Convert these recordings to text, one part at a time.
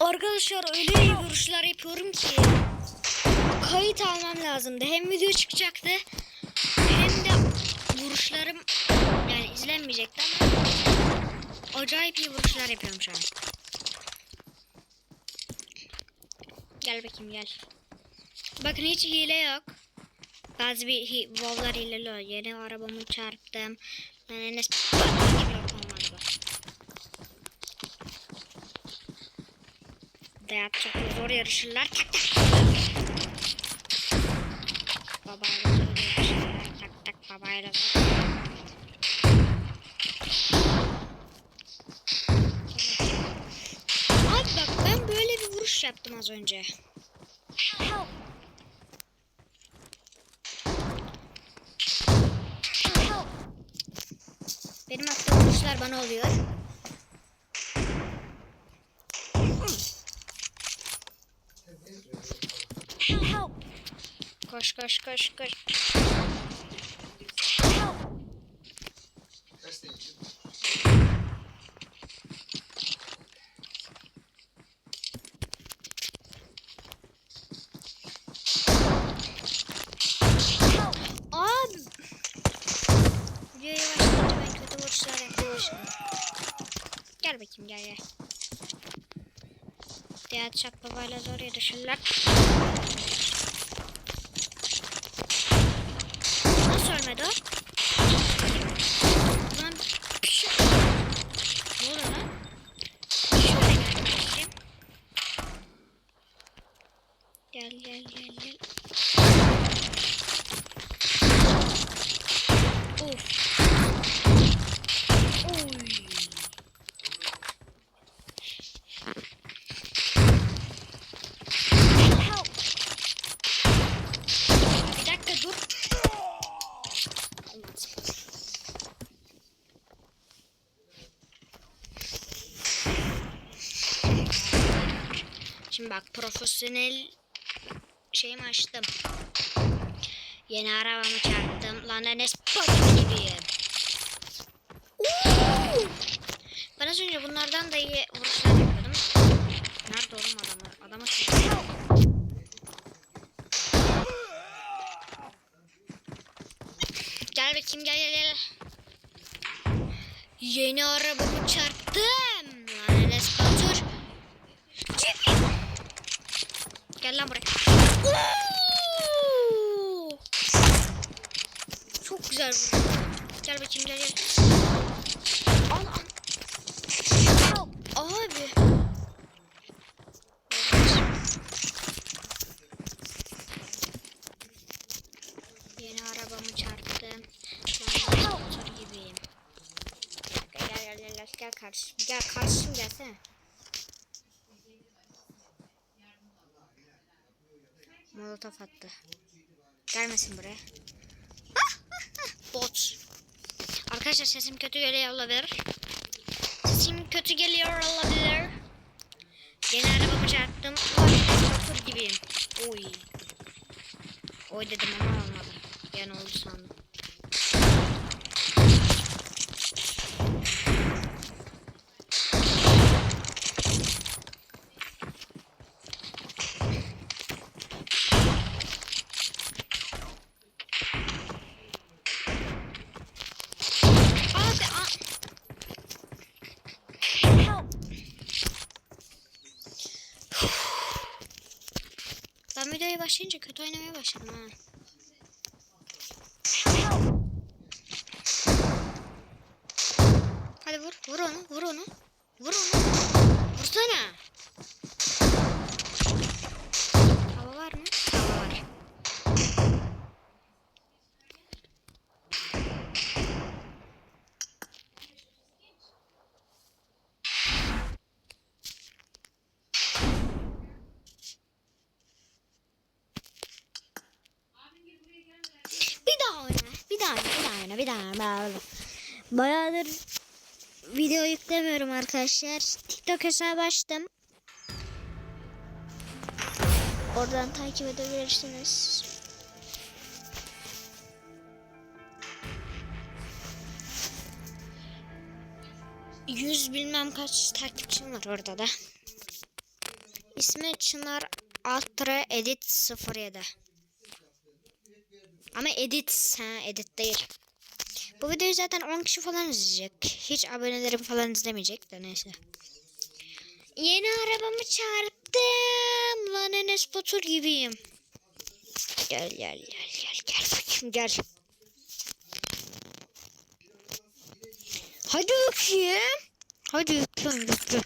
Arkadaşlar öyle iyi vuruşlar yapıyorum ki kayıt almam lazımdı. Hem video çıkacaktı hem de vuruşlarım yani izlenmeyecekti ama acayip iyi vuruşlar yapıyorum şu an. Gel bakayım gel. Bakın hiç hile yok. Bazı bir hi Vovlar hileli oluyor. Yeni arabamı çarptım. Ben Enes olmadı bak. Dayat zor yarışırlar. Tak tak. Babayla zor yarışırlar. Tak tak babayla. Abi bak ben böyle bir vuruş yaptım az önce. Help! Benim attığım vuruşlar bana oluyor. Help! Koş koş. Help! Help! Abi. Videoya başlayınca ben kötü vuruşlar yapmışım. Gel bakayım gel gel. Diğer çak babayla zor yarışırlar. Nasıl ölmedi o? Lan bir şey... Ne oluyor lan? Şöyle gel bakayım. Gel gel gel gel. Of. Oy. Help! Bir dakika dur. Şimdi bak profesyonel şeyimi açtım. Yeni arabamı çarptım. Lan Enes Batur gibiyim. Ben az önce bunlardan da iyi vuruşlar yapıyordum. Nerede oğlum adamı? Adamı! Gel bakayım gel gel gel. Yeni arabamı çarptım. Gel lan buraya. Oo! Çok güzel vurdu. Gel bakayım gel gel. Al al. Help! Abi. Yeni arabamı çarptım. Ben de motor gibiyim. Gel gel gel gel gel kardeşim. Gel kardeşim gelsene. Molotof attı. Gelmesin buraya. Bot. Arkadaşlar sesim kötü geliyor olabilir. Sesim kötü geliyor olabilir. Yeni arabamı çarptım. Motor gibiyim. Oy. Oy dedim ama olmadı. Yani oldu sandım. Abi a- Help! ben videoya başlayınca kötü oynamaya başladım ha. Help! Hadi vur. Vur onu. Vur onu. Vur onu. Vursana. Hava var mı? Hava var. Bir daha oyna. Bir oyna. Bir oyna. Bayağıdır video yüklemiyorum arkadaşlar. TikTok hesabı açtım. Oradan takip edebilirsiniz. Yüz bilmem kaç takipçim var orada da. İsmi Çınar Altra Edit 07. Ama edit, ha edit değil. Bu videoyu zaten 10 kişi falan izleyecek. Hiç abonelerim falan izlemeyecek de neyse. Yeni arabamı çarptım. Lan Enes Batur gibiyim. Gel gel gel gel gel bakayım gel. Hadi bakayım. Hadi lütfen lütfen.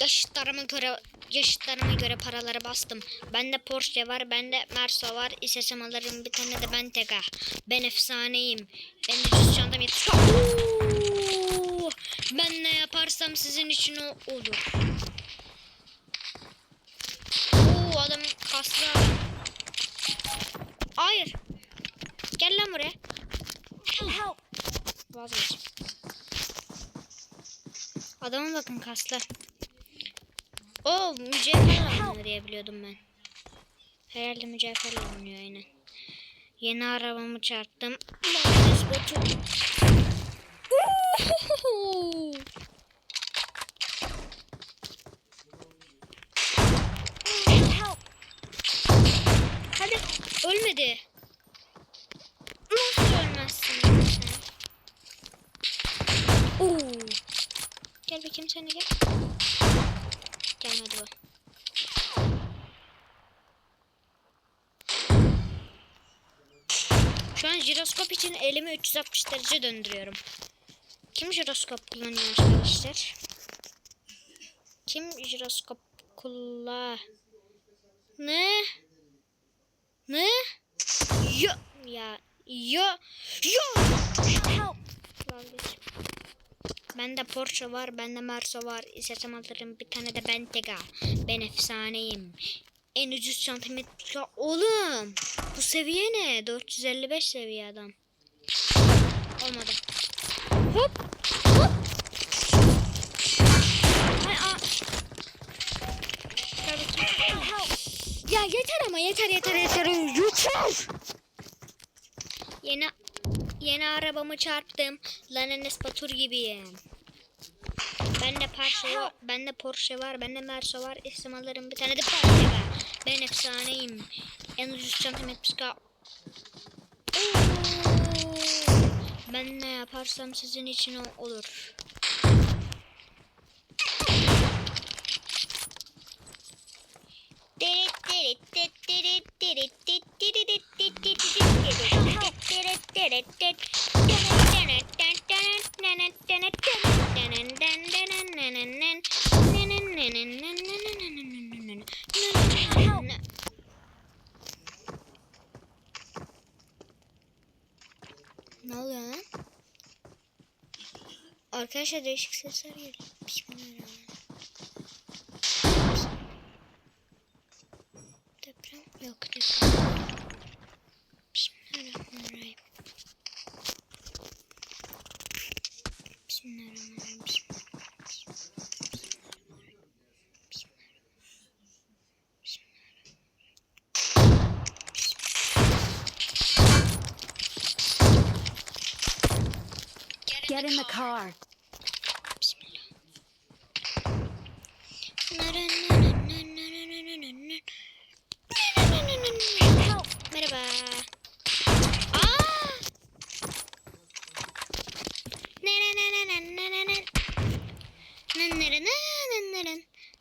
Yaşıtlarıma göre yaşıtlarıma göre paraları bastım. Bende Porsche var, bende Merso var. İstesem alırım bir tane de Bentayga. Ben efsaneyim. En ucuz çantam yetmiş. Oo! Ben ne yaparsam sizin için o olur. Oo adam kaslı adam. Hayır. Gel lan buraya. Help! Vazgeç. Adama bakın kaslı. O mücevherle oynuyor diye biliyordum ben. Herhalde mücevherle oynuyor aynen. Yeni arabamı çarptım. Hadi ölmedi. Nasıl ölmezsin sen? Oo. Gel bakayım sen de gel. Bu. Şu an jiroskop için elimi 360 derece döndürüyorum. Kim jiroskop kullanıyor arkadaşlar? Kim jiroskop kullan? Ne? Ne? Yo ya yo yo. Help! Bende Porsche var, bende Merso var. İstesem alırım bir tane de Bentayga. Ben efsaneyim. En ucuz çantam ya oğlum. Bu seviye ne? 455 seviye adam. Olmadı. Hop. Hop. Ay. Help! Ya yeter ama yeter yeter yeter. Yeter. Yeni yeni arabamı çarptım. Lan Enes Batur gibiyim. Bende Porsche var, bende Porsche var, bende Merso var. İsim alırım bir tane de Porsche var. Ben efsaneyim. En ucuz çantam 70k. Oo. Ben ne yaparsam sizin için olur. Ne oluyor lan? Arkadaşlar değişik sesler geliyor. Bismillahirrahmanirrahim.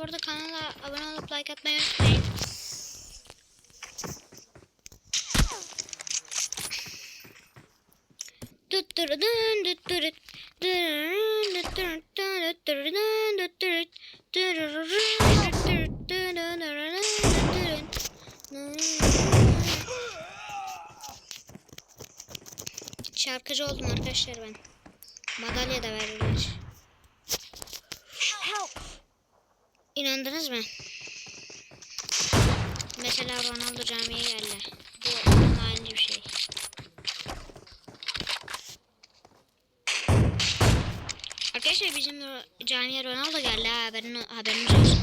bu arada kanala abone olup like atmayı unutmayın. Şarkıcı oldum arkadaşlar ben. Madalya da verdiler. İnandınız mı? Mesela Ronaldo camiye geldi. Bu aynı bir şey. Arkadaşlar bizim camiye Ronaldo geldi ha haberin, haberiniz olsun.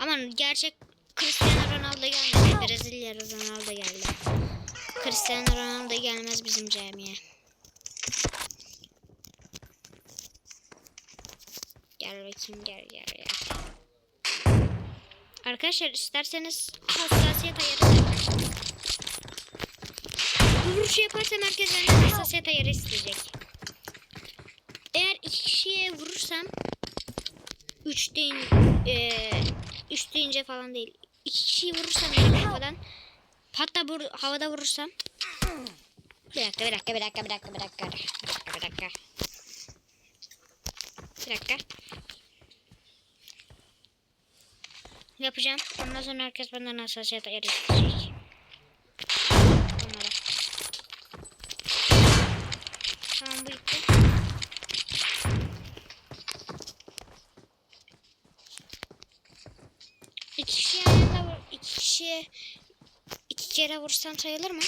Ama gerçek Cristiano Ronaldo gelmedi. Brezilya Ronaldo geldi. Cristiano Ronaldo gelmez bizim camiye. Gel bakayım gel gel gel. Arkadaşlar isterseniz hassasiyet ayarı Bu vuruşu yaparsam herkes hassasiyet ayarı isteyecek. Eğer iki kişiye vurursam üç deyin, e, deyince falan değil. İki kişiyi vurursam direkt hatta bur, havada vurursam bir dakika, bir dakika, bir dakika, bir dakika, bir dakika, bir dakika, bir dakika. Bir dakika. Yapacağım. Ondan sonra herkes benden hassasiyet ayarı isteyecek. Onlara. Tamam bu gitti. İki kişi yan yana vur, iki kişiye iki kere vursam sayılır mı?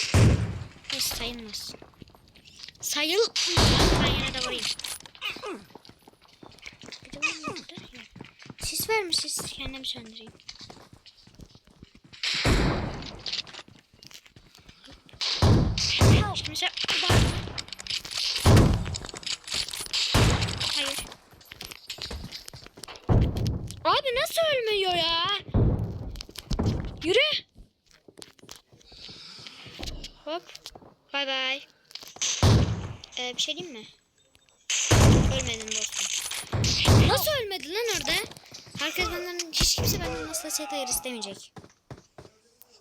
Hayır sayılmaz. Sayıl. Ben yine de vurayım. Bir de var mı burada? Yok. Vermiş sis kendimi söndüreyim. Hayır. Abi nasıl ölmüyor ya? Yürü. Hop. Bay bay. Ee, bir şey diyeyim mi? Ölmedin dostum. Nasıl ölmedi lan orada? Herkes benden, hiç kimse benden hassasiyet ayır istemeyecek.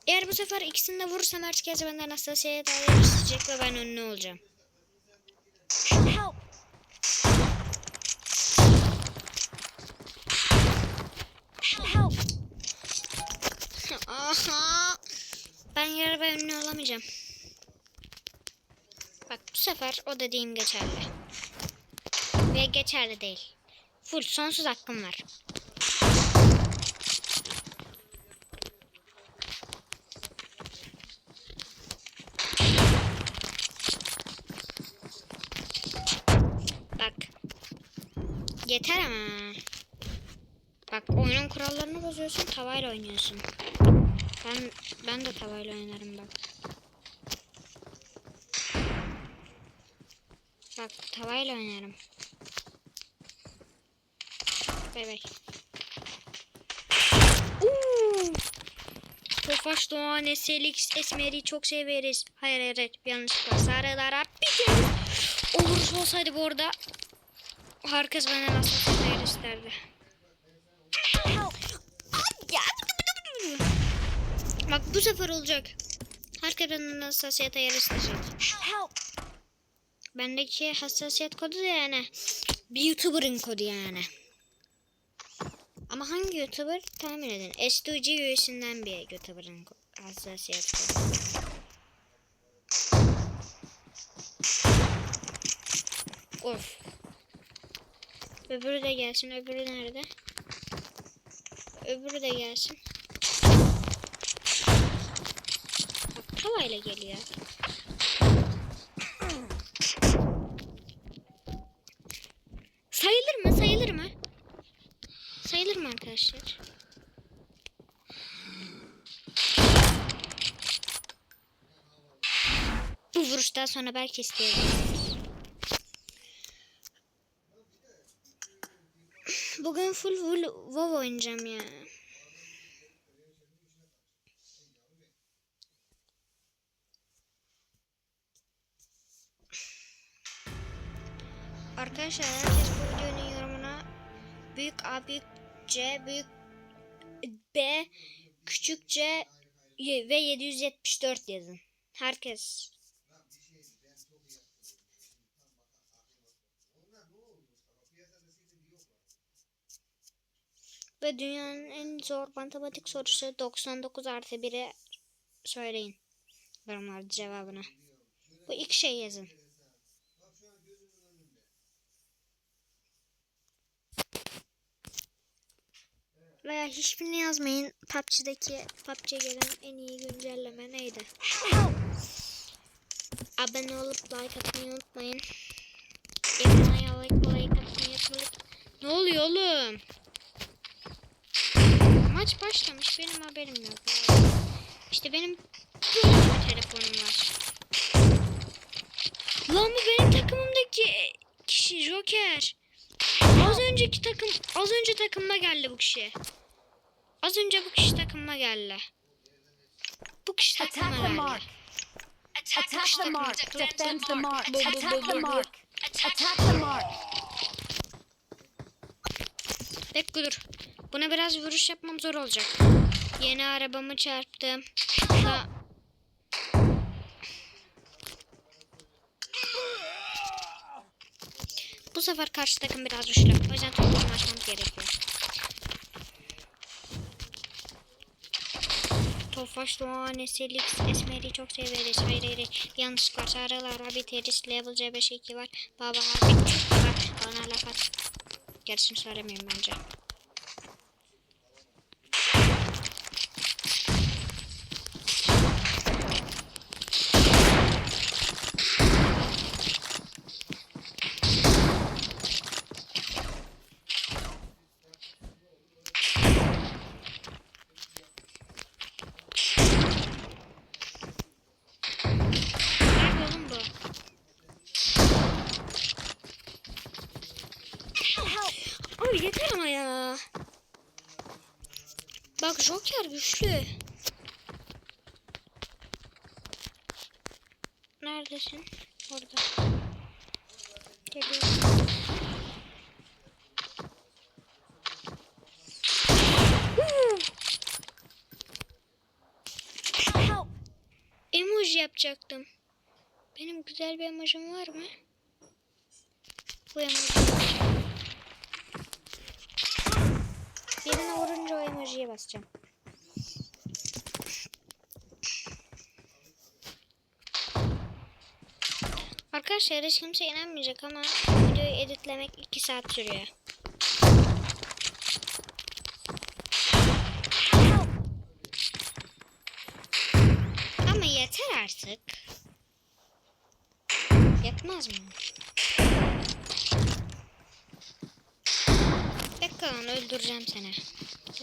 Eğer bu sefer ikisini de vurursam herkes benden hassasiyet ayır isteyecek ve ben ünlü olacağım. Help! Help! Aha. Ben yarı ben ünlü olamayacağım. Bak bu sefer o dediğim geçerli. Ve geçerli değil. Full sonsuz hakkım var. Bak. Yeter ama. Bak oyunun kurallarını bozuyorsun, tavayla oynuyorsun. Ben ben de tavayla oynarım bak. Bak tavayla oynarım. Bay bay. Tofaş Doğan, Eselix, Esmer'i çok severiz. Hayır hayır hayır yanlışlıkla sarılara bir kere olursa olsaydı bu arada herkes benden aslında hayır isterdi. Bak bu sefer olacak. Herkes benden hassasiyet ayarı isteyecek. Bendeki hassasiyet kodu da yani bir YouTuber'ın kodu yani. Ama hangi YouTuber tahmin edin. S2G üyesinden bir YouTuber'ın hassasiyet kodu. Of. Öbürü de gelsin. Öbürü nerede? Öbürü de gelsin. Bak tavayla geliyor. Sayılır mı? Sayılır mı? Sayılır mı arkadaşlar? Bu vuruştan sonra belki isteyebilirsiniz. Bugün full full WoW oynayacağım ya. Arkadaşlar herkes bu videonun yorumuna büyük A büyük C büyük B küçük C ve 774 yazın. Herkes. Ve dünyanın en zor matematik sorusu 99 artı 1'e söyleyin. Yorumlarda cevabını. Bu iki şey yazın. Veya hiçbirini yazmayın. PUBG'deki PUBG'ye gelen en iyi güncelleme neydi? Abone olup like atmayı unutmayın. Yakına like, like atmayı unutmayın. Ne oluyor oğlum? Maç başlamış benim haberim yok. İşte benim telefonum var. Lan bu benim takımımdaki kişi Joker. Az önceki takım az önce takımıma geldi bu kişi. Az önce bu kişi takımıma geldi. Bu kişi takımıma geldi. Attack the mark. Defend the mark. Attack the mark. Attack the mark. Bekle dur. Buna biraz vuruş yapmam zor olacak. Yeni arabamı çarptım. Da... Bu sefer karşı takım biraz güçlü. O yüzden toplam açmamız gerekiyor. Tofaş Doğan, Eselix, Esmer'i çok severiz. Hayır hayır. Yanlış var. Sarılar, biteriz. Level C5 var. Baba abi var. Bana laf at. Gerisini söylemeyeyim bence. Nerede oğlum bu? Help! Abi yeter ama ya. Bak Joker güçlü. Neredesin? Orada. Geliyorum. Help! Emoji yapacaktım. Benim güzel bir emojim var mı? Bu emoji. Emojiye basacağım. Arkadaşlar hiç kimse inanmayacak ama videoyu editlemek 2 saat sürüyor. Ama yeter artık. Yetmez mi? Bekle lan öldüreceğim seni.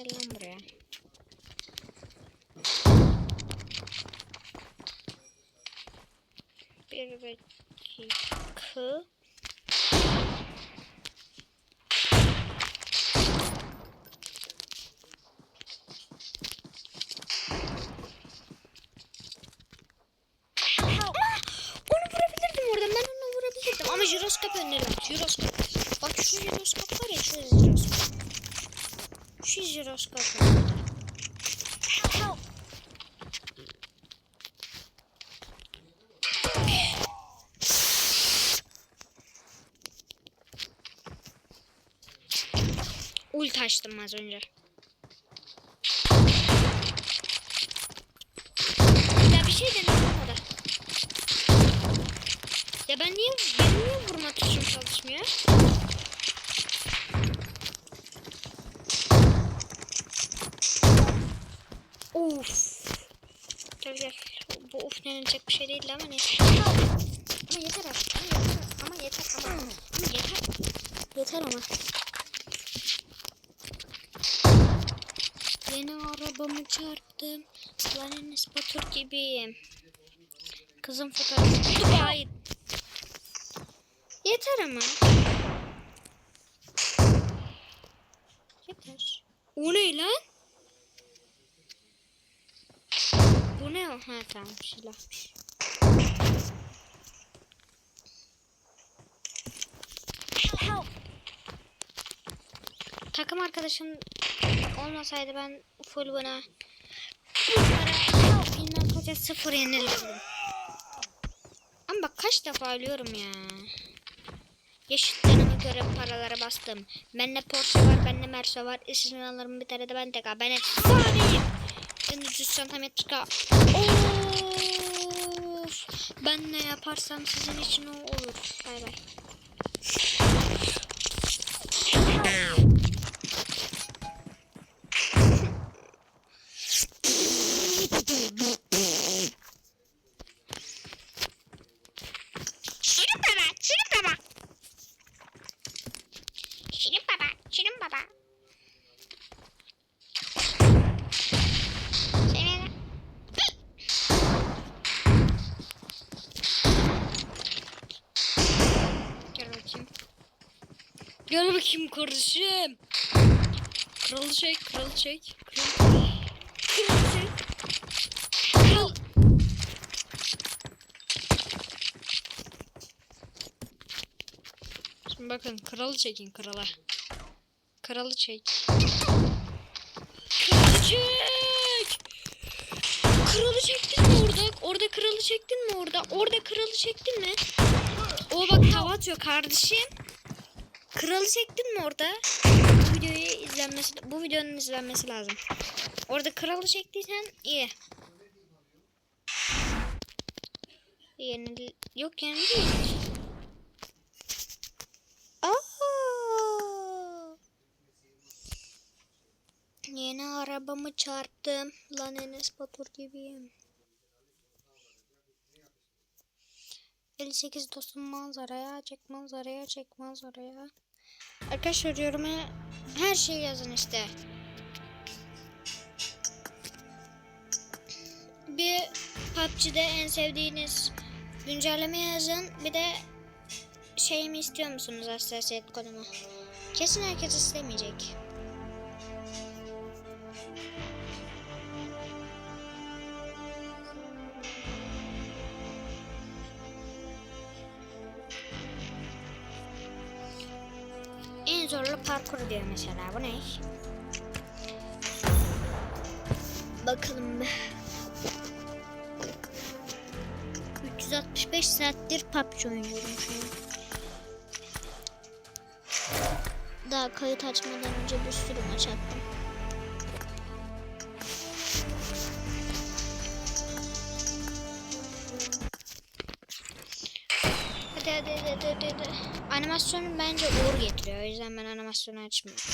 Gel lan buraya. Bir dakika. Vurabilirdim. Ama jiroskop önüne lan. Jiroskop. Bak şu jiroskop var ya şu jiroskop. Şu jiroskop. Help! Ult açtım az önce. Ya bir şey denedim o da. Ya ben niye, benim niye vurma tuşum çalışmıyor? Of. Gel gel. Denilecek bir şey değil ama neyse. Ama yeter artık. Ama yeter. Ama. Ama, yeter. Yeter ama. Yeni arabamı çarptım. Lan Enes Batur gibiyim. Kızım fotoğrafı. Hayır. Yeter ama. Yeter. O ne lan? ne o? Ha tamam silahmış. Takım arkadaşım olmasaydı ben full buna bilmem kaça sıfır yenilirdim. Ama bak kaç defa ölüyorum ya. Yaşıtlarıma göre paralara bastım. Bende Porsche var, bende Merso var. İsmini alırım bir tane de ben tek ben Sadeyim. 300 santimetre. Of. Ben ne yaparsam sizin için o olur. Bay bay. Kralı çek, kralı çek. Kralı, çek. Kral. Şimdi bakın kralı çekin krala. Kralı çek. Kralı çek. Kralı çektin mi orada? Orada kralı çektin mi orada? Orada kralı çektin mi? O bak tava atıyor kardeşim. Kralı çektin mi orada? Bu videoyu izlenmesi, bu videonun izlenmesi lazım. Orada kralı çektiysen iyi. Yenil yok değil. Aa! Yeni arabamı çarptım. Lan Enes Batur gibiyim. 58 dostum manzaraya çek manzaraya çek manzaraya. Arkadaşlar yoruma her şeyi yazın işte. Bir PUBG'de en sevdiğiniz güncelleme yazın. Bir de şey mi istiyor musunuz hassasiyet konumu? Kesin herkes istemeyecek. Parkur diyor mesela. Bu ne? Bakalım. 365 saattir PUBG oynuyorum şu an. Daha kayıt açmadan önce bir sürü maç attım. Animasyonu bence uğur getiriyor. O yüzden ben animasyonu açmıyorum.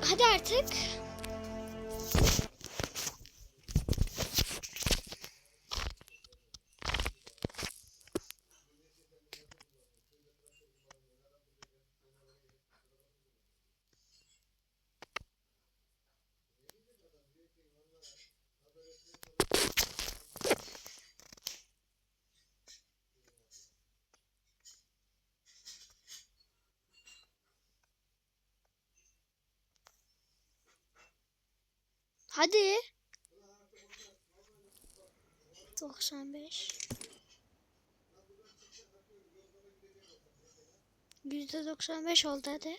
Hadi artık. Hadi. 95. Yüzde 95 oldu hadi.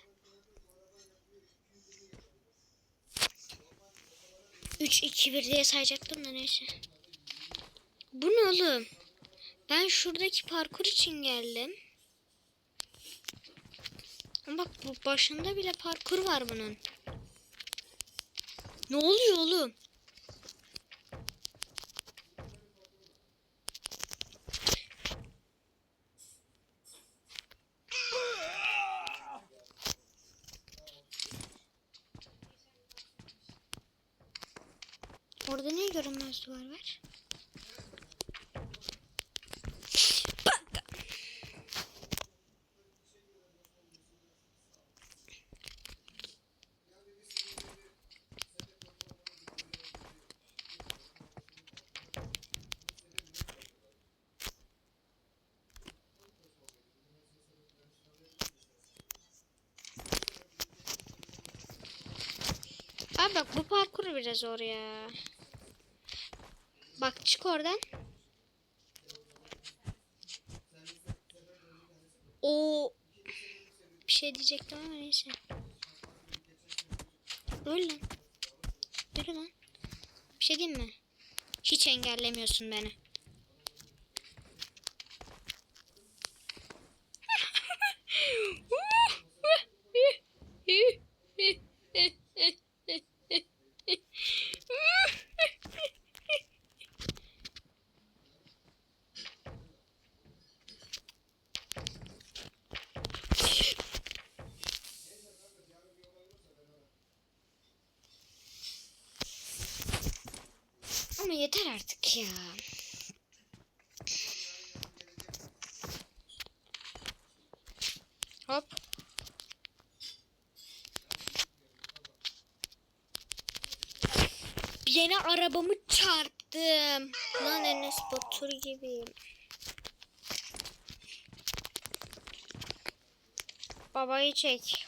3 2 1 diye sayacaktım da neyse. Bu ne oğlum? Ben şuradaki parkur için geldim. Bak bu başında bile parkur var bunun. Ne oluyor oğlum? Orada niye görünmez duvar var? Bak. Abi bak bu parkur biraz zor ya. Bak çık oradan. O bir şey diyecektim ama neyse. Öl lan. Yürü lan. Bir şey diyeyim mi? Hiç engellemiyorsun beni. Hop. Yeni arabamı çarptım. Lan Enes Batur gibiyim. Babayı çek.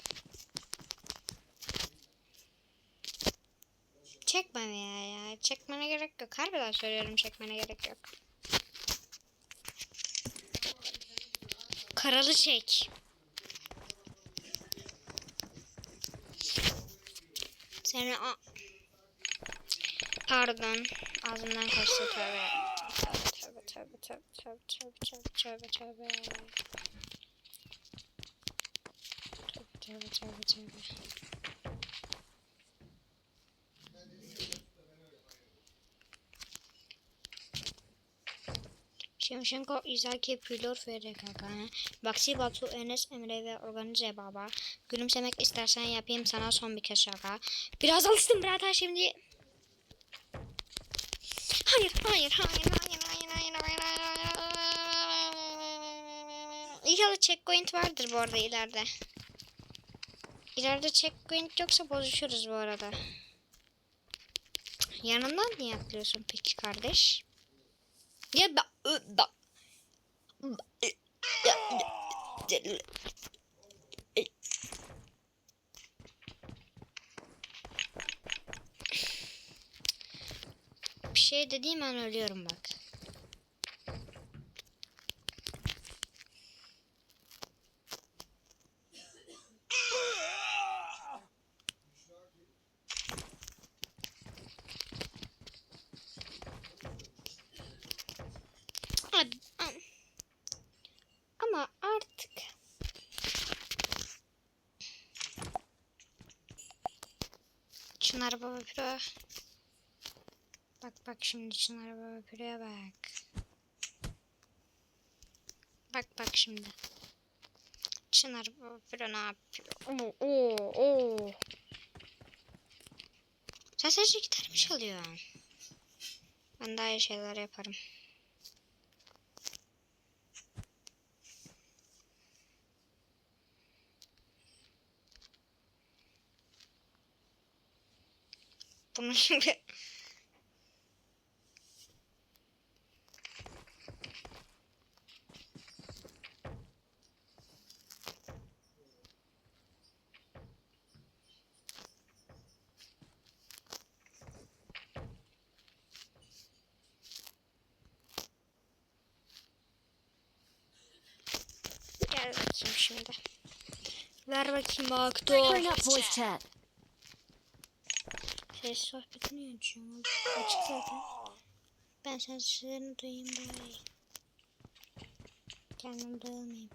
Çekme ya ya. Çekmene gerek yok. Harbiden söylüyorum çekmene gerek yok. Karalı çek. Seni a Pardon. Ağzımdan kaçtı tövbe. Tövbe tövbe tövbe tövbe tövbe tövbe tövbe tövbe. Tövbe tövbe tövbe tövbe. Şemşenko, İzaki, Pilor, FRKK. Baksi, Batu, Enes, Emre ve Organize Baba. Gülümsemek istersen yapayım sana son bir kez şaka. Biraz alıştım birader şimdi. Hayır, hayır, hayır, hayır, hayır, hayır, hayır, hayır, hayır. İnşallah checkpoint vardır bu arada ileride. İleride checkpoint yoksa bozuşuruz bu arada. Yanından niye atlıyorsun peki kardeş? Ya da da Bir şey dediğim an ölüyorum bak. Çınar Baba Bak bak şimdi Çınar Baba Piro'ya bak. Bak bak şimdi. Çınar Baba Piro ne yapıyor? Oo oo oo. Sen sadece gitar mı çalıyorsun? Ben daha iyi şeyler yaparım Şimdi Gel bakayım şimdi. Ver bakayım up voice chat. Ses sohbetini açıyorum. Açık zaten. Ben seslerini duyayım daha iyi. Kendim dağılmayayım.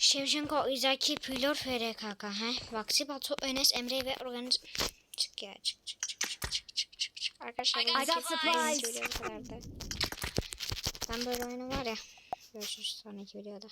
Şevşenko, Izaki, Pilor, FRKK. He? Vaksi, Batu, Enes, Emre ve organiz... Çık ya çık çık çık çık çık çık çık çık. Arkadaşlar I got. Ben böyle oyunu var ya. Görüşürüz sonraki videoda.